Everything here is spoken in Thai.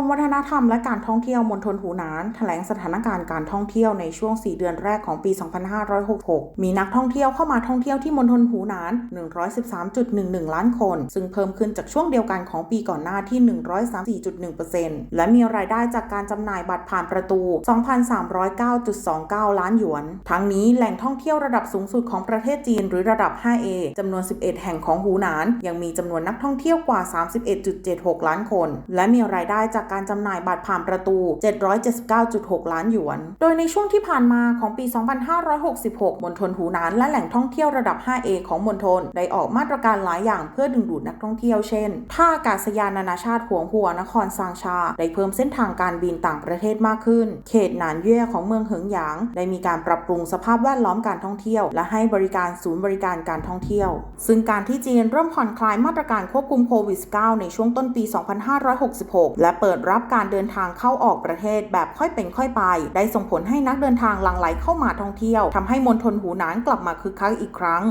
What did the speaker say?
มวัฒนธรรมและการท่องเที่ยวมณฑลหูหนานแถลงสถานการณ์การท่องเที่ยวในช่วง 4 เดือนแรกของปี 2566 มีนักท่องเที่ยวเข้ามาท่องเที่ยวที่มณฑลหูหนาน 113.11 ล้านคน ซึ่งเพิ่มขึ้นจากช่วงเดียวกันของปีก่อนหน้าที่ 134.1%และมีรายได้จากการจำหน่ายบัตรผ่านประตู 2,309.29 ล้านหยวน ทั้งนี้แหล่งท่องเที่ยวระดับสูงสุดของประเทศจีนหรือระดับ 5A จำนวน 11 แห่งของหูหนาน ยังมีจำนวนนักท่องเที่ยวกว่า 31.76 ล้านคน และมีรายได้จากการจำหน่ายบัตรผ่านประตู 779.6 ล้านหยวน โดยในช่วงที่ผ่านมาของปี 2566 มณฑลหูหนานและแหล่งท่องเที่ยวระดับ 5A ของมณฑลได้ออกมาตรการหลายอย่างเพื่อดึงดูดนักท่องเที่ยวเช่น ท่าอากาศยานนานาชาติหวงหัวนครซางชา ได้เพิ่มเส้นทางการบินต่างประเทศมากขึ้น เขตหนานเย่ของเมืองเหิงหยาง ได้มีการปรับปรุงสภาพแวดล้อมการท่องเที่ยว และให้บริการศูนย์บริการการท่องเที่ยว ซึ่งการที่จีนเริ่มผ่อนคลายมาตรการควบคุมโควิด -19 ในช่วงต้นปี 2566 และเปิดรับการเดินทางเข้าออกประเทศแบบค่อยเป็นค่อยไป ได้ส่งผลให้นักเดินทางหลั่งไหลเข้ามาท่องเที่ยวทำให้มณฑลหูหนานกลับมาคึกคักอีกครั้ง